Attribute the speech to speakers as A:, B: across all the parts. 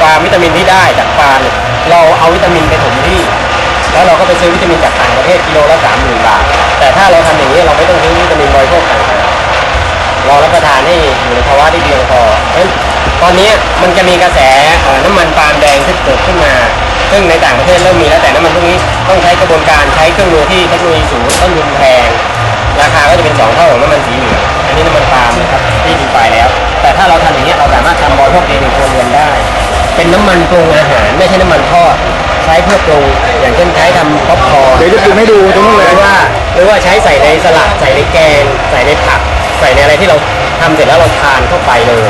A: ฟาร์มวิตามินที่ได้จากฟาร์มเราเอาวิตามินไปถมที่ แล้วเราก็ไปซื้อวิตามินจากต่างประเทศกิโลละสามหมื่นบาท แต่ถ้าเราทำอย่างนี้เราไม่ต้องซื้อวิตามินบริโภคต่างประเรารับประทานให้อยู่ในภาวะที่เพียงพอเพราะตอนนี้มันจะมีกระแสน้ำมันปาล์มแดงที่เกิดขึ้นมา ซึ่งในต่างประเทศเริ่มมีแล้วแต่น้ำมันพวกนี้ต้องใช้กระบวนการใช้เครื่องมือที่เทคโนโลยีสูงต้นทุนแพงราคาก็จะเป็นสองเท่าของน้ำมันสีเหลืองอันนี้น้ำมันปาล์มนะครับที่ดีไฟแล้ว แต่ เป็นน้ำมันปรุงอาหารไม่ใช่น้ำมันทอดใช้เพื่อปรุงอย่างเช่นใช้ทำป๊อปคอร์น
B: เดี๋ยวจะปรุงให้ดูตรงนู้น
A: ห
B: เล
A: รื
B: ย
A: อว่าหรือว่าใช้ใส่ในสลัดใส่ในแกง ใส่ในผัก ใส่ในอะไรที่เราทำเสร็จแล้วเราทานเข้าไปเลย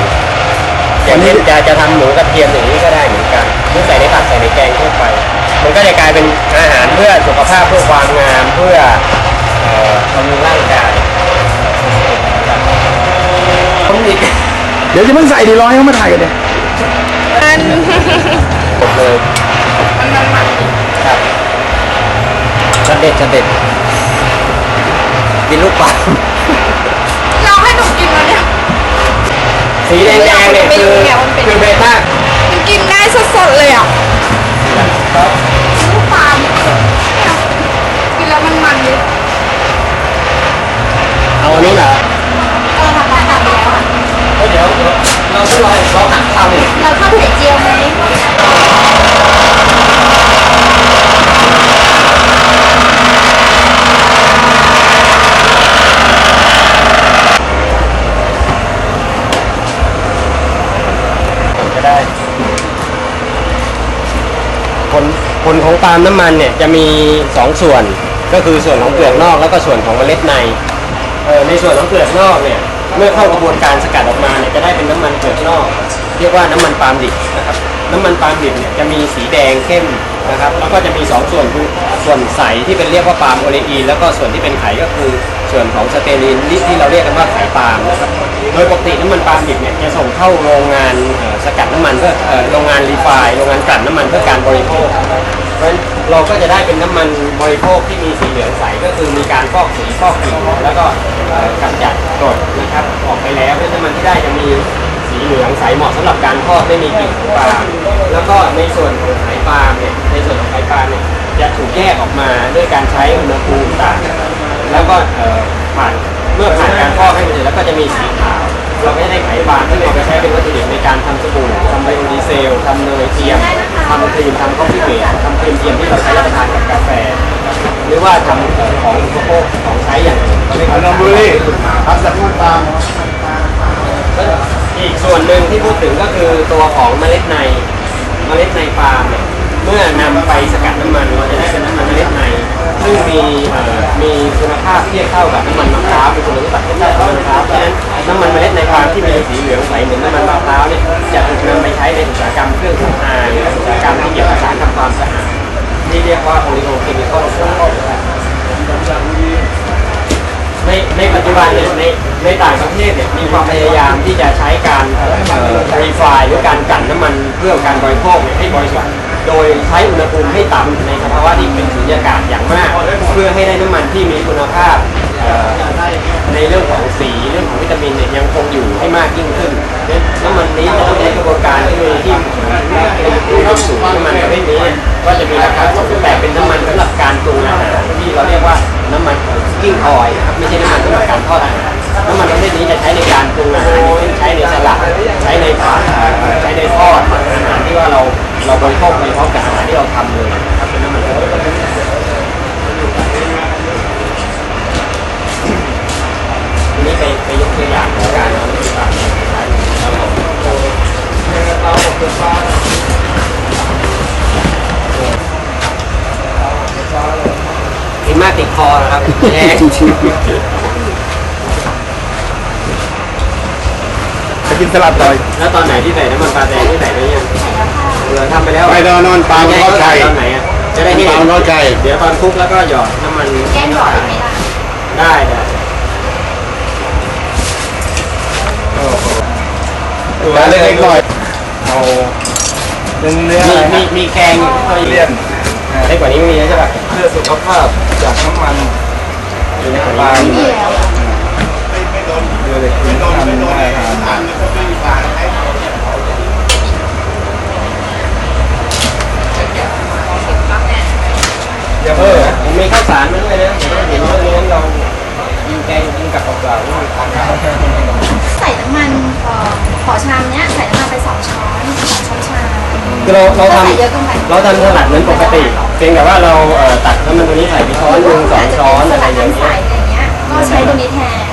A: อย่างเช่นจะจะทำหมูกระเทียมอย่างนี้ก็ได้เหมือนกันหรือใส่ในผักใส่ในแกงทั่วไป มันก็จะกลายเป็นอาหารเพื่อสุขภาพเพื่อความงามเพื่อเอ่อบำรุงร่างกายผมอีก
B: เดี๋ยวจะเพิ่งใส่ดีร้อยเขามาถ่ายกันเนี่ย
A: หมดเลยครับจะเด็ดจะเด็ดกินลูกปลา
C: เราให้หนูกินแล้วเนี่ย
A: สีแดงๆเนี่ยคือคือเบต้า
C: มันกินได้สดๆเลยอะ
A: ครับ
C: ลข
A: องปาล์มน้ำมันเนี่ยจะมีสองส่วน ก็คือส่วนของเปลือกนอกแล้วก็ส่วนของเมล็ดในเออในส่วนของเปลือกนอกเนี่ยเมื่อเข้ากระบวนการสกัดออกมาเนี่ยจะได้เป็นน้ำมันเปลือกนอก เรียกว่าน้ำมันปาล์มดิบนะครับน้ำมันปาล์มดิบเนี่ยจะมีสีแดงเข้มนะครับแล้วก็จะมีสองส่วนคือส่วนใสที่เป็นเรียกว่าปาล์มโอเลอีนแล้วก็ส่วนที่เป็นไขก็คือส่วนของสเตอรีนที่เราเรียกกันว่าไขปาล์มนะครับโดยปกติน้ำมันปาล์มดิบเนี่ยจะส่งเข้าโรงงานสกัดน้ำมันเพื่อโรงงานรีไฟน์โรงงานกลั่นน้ำมันเพื่อการบริโภค เพราะฉะนั้นเรา ก็จะได้เป็นน้ำมันบริโภคที่มีสีเหลืองใสก็คือมีการฟอกสีฟอกกลิ่นแล้วก็กำจัดกรดนะครับออกไปแล้วเพราะน้ำมันที่ได้จะมีสีเหลืองใสเหมาะสำหรับการทอดไม่มีกลิ่นของปล์มแล้วก็ในส่วนของไข่ปล์มเนี่ยในส่วนของไข่ปล์มเนี่ยจะถูกแยกออกมาด้วยการใช้อุณหภูมิต่างแล้วก็ผ่านเมื่อผ่านการทอดให้มันเสร็จแล้วก็จะมีสีขาวเราก็จะได้ไข่ปล์มที่เอาไปใช้เป็นวัตถุดิบในการทำสบู่ทำไบโอดีเซลทำเนยเทียม ทำครีมทำคอฟฟี่เบรดทำครีมเทียมที่เราใช้รับประทานกับกาแฟ หรือว่าทำเอ่อของอุปโภคของใช้อย่างอื่นก็ไม่
B: อันนบุรีทำจากน้ำมันปาล์ม
A: อีกส่วนหนึ่งที่พูดถึงก็คือตัวของเมล็ดในเมล็ดในปาล์มเนี่ยเมื่อนำไปสกัดน้ำมันเราจะได้เป็นน้ำมันเมล็ดในซึ่งมีเอ่อมีคุณภาพเทียบเท่ากับน้ำมันมะพร้าวมีคุณสมบัติเทียบเท่ากับน้ำมันมะพร้าวเพราะฉะนั้นน้ำมันเมล็ดในปาล์มที่มีสีเหลืองใสเหมือนน้ำมันมะ รียกว่าโพลิโอเคมีคอลในในปัจจุบันเนี่ยในในต่างประเทศเนี่ยมีความพยายามที่จะใช้การรีไฟหรือการกันน้ำมันเพื่อการบริโภคเนี่ยให้บริสุทธิ์ โดยใช้อุณหภูมิให้ต่ำในสภาวะที่เป็นสุญญากาศอย่างมาก เพื่อให้ได้น้ำมันที่มีคุณภาพในเรื่องของสีเรื่องของวิตามินเนี่ยยังคงอยู่ให้มากยิ่งขึ้นน้ำมันนี้จะต้องใช้กระบวนการที่มีที่ที่สูงน้ำมันประเภทนี้เนี่ยก็จะมีราคาสูงแต่เป็นน้ำมันสำหรับการปรุงอาหารที่เราเรียกว่าน้ำมันกิ้งออยล์นะครับไม่ใช่น้ำมันสำหรับการทอดอาหารน้ำมันประเภทนี้จะใช้ในการปรุงอาหารเช่นใช้ในสลัดใช้ในผัดใช้ในทอดอาหารที่ว่าเรา เราบริโภคโดยเฉพาะกับอาหารที่เราทำเลยนะครับเป็นน้ำมันประเภทนี้ทีนี้ไปไปยกตัวอย่างของการเอาน้ำมันปาล์มมาใช้ครับผมเราอบตัวฟ้ากินมากติดคอนะครับแย่
B: จะกินสลัดต่อย
A: แล้วตอนไหนที่ใส่น้ำมันปลาแดงที่ใส่ไปยัง เออทำไปแล้ว
B: ไปตอนนอนปลามันทอดไข่
A: ตอนไหนอะจะได้เห็น
B: ปลามันทอดไข่
A: เดี๋ยวตอนคลุกแล้วก็หยอดน้ำมัน
C: แกงหยอดไม่ได้
A: ได้ได้
B: ตัวเล็กๆหน่อยเอาเนื้อเนื้อ
A: มี
B: อะไร
A: มี
B: นะ
A: มีแกง
B: เลี่ยน
A: เล็กกว่านี้ไม่มีแล้วใช่ป่ะ
B: เพื่อสุขภาพจากน้ำมัน
A: มีเล็กกว่า
B: ปาล์ม
A: นี้
C: นี่แล้วอะ
B: เพื่อเลยคุณทำได้ทาน
A: ใส่น้ำมันเอ่อขอชามเนี้ย
C: ใส่น้ำมันไปสองช้อนสองช้อนชา คือเ
A: ราเราท
C: ำ
A: เราทำสลัดเหมือนปกติเพียงแต่ว่าเราตัดน้ำมันตัวนี้ใส่ไปช้อนหนึ่งสองช้อนอะไรอย่างเงี้ย สลัด
C: น้ำใสอะไรเงี้ยก็ใช้ตัวนี้แทน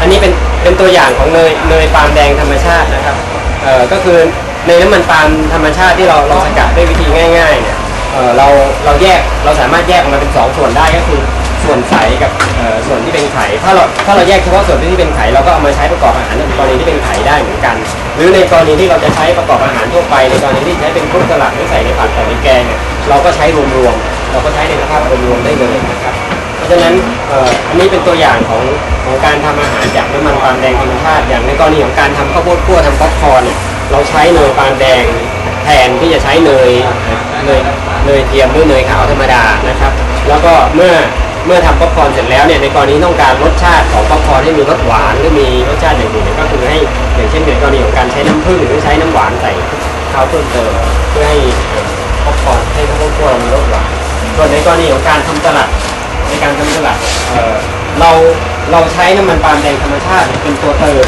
A: อันนี้เป็นเป็นตัวอย่างของเนยเนยฟาร์มแดงธรรมชาตินะครับ เอ่อก็คือ ในน้ำมันปาล์มธรรมชาติที่เราเราสกัดด้วยวิธีง่ายๆเนี่ยเอ่อเราเราแยกเราสามารถแยกออกมาเป็นสองส่วนได้ก็คือส่วนใสกับเอ่อส่วนที่เป็นไข่ถ้าเราถ้าเราแยกเฉพาะส่วนที่เป็นไข่เราก็เอามาใช้ประกอบอาหารในกรณีที่เป็นไข่ได้เหมือนกัน หรือในกรณีที่เราจะใช้ประกอบอาหารทั่วไป ในกรณีที่ใช้เป็นฟรุตสลัดหรือใส่ในผัดใส่ในแกงเนี่ยเราก็ใช้รวมๆเราก็ใช้ในสภาพรวมๆได้เลยนะครับ เพราะฉะนั้นเอ่ออันนี้เป็นตัวอย่างของของการทำอาหารจากน้ำมันปาล์มแดงธรรมชาติอย่างในกรณีของการทำข้าวโพดคั่วทำป๊อปคอร์นเนี่ย เราใช้เนยปาล์มแดงแทนที่จะใช้เนยเนยเนยเทียมหรือเนยขาวธรรมดานะครับ แล้วก็เมื่อเมื่อทำป๊อปคอร์นเสร็จแล้วเนี่ยในกรณีต้องการรสชาติของป๊อปคอร์นให้มีรสหวานหรือมีรสชาติอย่างอื่นเนี่ยก็คือให้อย่างเช่นในกรณีของการใช้น้ำผึ้งหรือใช้น้ำหวานใส่ข้าวเพิ่มเติมเพื่อให้ป๊อปคอร์นให้ข้าวคั่วมีรสหวานส่วนในกรณีของการทำสลัดในการทำสลัดเราเราใช้น้ำมันปาล์มแดงธรรมชาติเป็นตัวเติม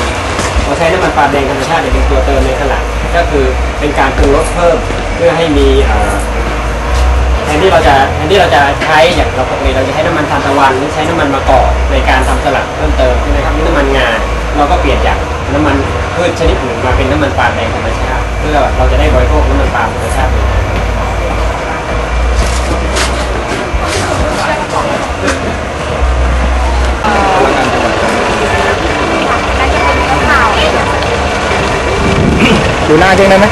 A: เราใช้น้ำมันปาล์มแดงธรรมชาติเป็นตัวเติมในสลัดก็คือ เป็นการปรุงรสเพิ่มเพื่อให้มีเอ่อแทนที่เราจะแทนที่เราจะใช้อย่างเราปกติเราจะใช้น้ำมันทานตะวันหรือใช้น้ำมันมะกอกในการทำสลัดเพิ่มเติมใช่ไหมครับหรือน้ำมันงาเราก็เปลี่ยนจากน้ำมันพืชชนิดอื่นมาเป็นน้ำมันปาล์มแดงธรรมชาติเพื่อเราจะได้บริโภคน้ำมันปาล์มธรรมชาติ
B: ดูหน้าเจ๊งได้ไหม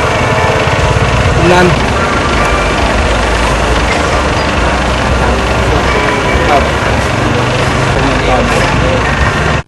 B: lên Thank ờ.